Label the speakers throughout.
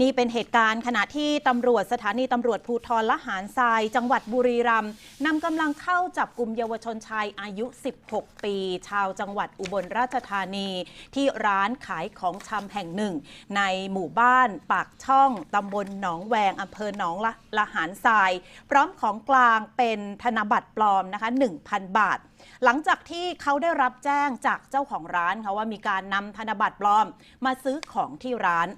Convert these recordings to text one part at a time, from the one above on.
Speaker 1: นี่เป็นเหตุการณ์ขณะที่ตำรวจสถานีตำรวจภูทรละหารทราย จังหวัดบุรีรัมย์นำกำลังเข้าจับกลุ่มเยาวชนชายอายุ 16 ปี ชาวจังหวัดอุบลราชธานี ที่ร้านขายของชำแห่งหนึ่ง ในหมู่บ้านปากช่องตำบลหนองแวงอำเภอหนองละละหารทราย พร้อมของกลางเป็นธนบัตรปลอมนะคะ 1,000 บาท หลังจากที่เขาได้รับแจ้งจากเจ้าของร้านค่ะว่ามีการนำธนบัตรปลอม มาซื้อของที่ร้าน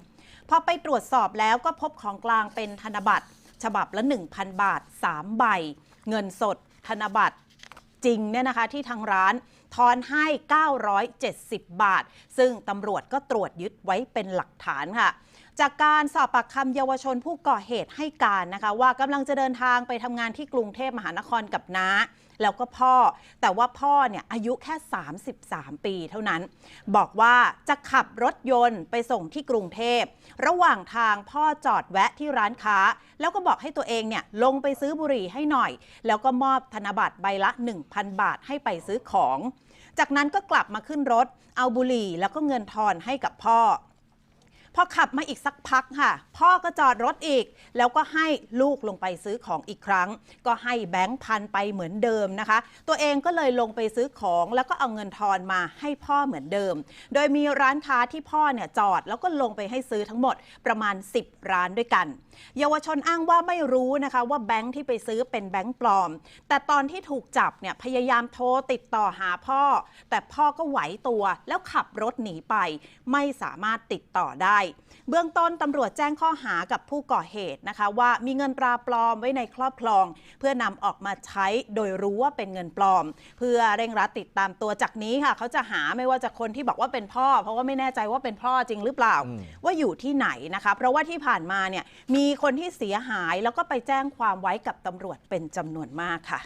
Speaker 1: พอไปตรวจสอบแล้วก็พบของกลางเป็นธนบัตร ฉบับละ 1,000 บาท 3 ใบ เงินสด ธนบัตร จริงเนี่ยนะคะที่ทางร้านทอนให้ 970 บาท ซึ่งตำรวจก็ตรวจยึดไว้เป็นหลักฐานค่ะ จากการสอบปากคำเยาวชนผู้ก่อเหตุให้การนะคะ ว่ากำลังจะเดินทางไปทำงานที่กรุงเทพมหานครกับน้าแล้วก็พ่อ แต่ว่าพ่อเนี่ยอายุแค่ 33 ปีเท่านั้น บอกว่าจะขับรถยนต์ไปส่งที่กรุงเทพ ระหว่างทางพ่อจอดแวะที่ร้านค้า แล้วก็บอกให้ตัวเองเนี่ยลงไปซื้อบุหรี่ให้หน่อย แล้วก็มอบธนบัตรใบละ1,000 บาทให้ไปซื้อของ จากนั้นก็กลับมาขึ้นรถ เอาบุหรี่แล้วก็เงินทอนให้กับพ่อ พอขับมาอีกสักพักค่ะ พ่อก็จอดรถอีก แล้วก็ให้ลูกลงไปซื้อของอีกครั้ง ก็ให้แบงค์พันไปเหมือนเดิมนะคะ ตัวเองก็เลยลงไปซื้อของแล้วก็เอาเงินทอนมาให้พ่อเหมือนเดิม โดยมีร้านค้าที่พ่อเนี่ยจอดแล้วก็ลงไปให้ซื้อทั้งหมดประมาณ 10 ร้านด้วยกัน เยาวชนอ้างว่าไม่รู้นะคะว่าแบงค์ที่ไปซื้อเป็นแบงค์ปลอม แต่ตอนที่ถูกจับเนี่ยพยายามโทรติดต่อหาพ่อ แต่พ่อก็ไหวตัวแล้วขับรถหนีไป ไม่สามารถติดต่อได้ เบื้องต้นตำรวจแจ้งข้อหากับผู้ก่อเหตุนะคะ ว่ามีเงินตราปลอมไว้ในครอบครอง เพื่อนำออกมาใช้โดยรู้ว่าเป็นเงินปลอม เพื่อเร่งรัดติดตามตัวจากนี้ค่ะ เขาจะหาไม่ว่าจะคนที่บอกว่าเป็นพ่อ เพราะว่าไม่แน่ใจว่าเป็นพ่อจริงหรือเปล่า
Speaker 2: อืม
Speaker 1: ว่าอยู่ที่ไหนนะคะ เพราะว่าที่ผ่านมาเนี่ยมีคนที่เสียหายแล้วก็ไปแจ้งความไว้กับตำรวจเป็นจำนวนมากค่ะ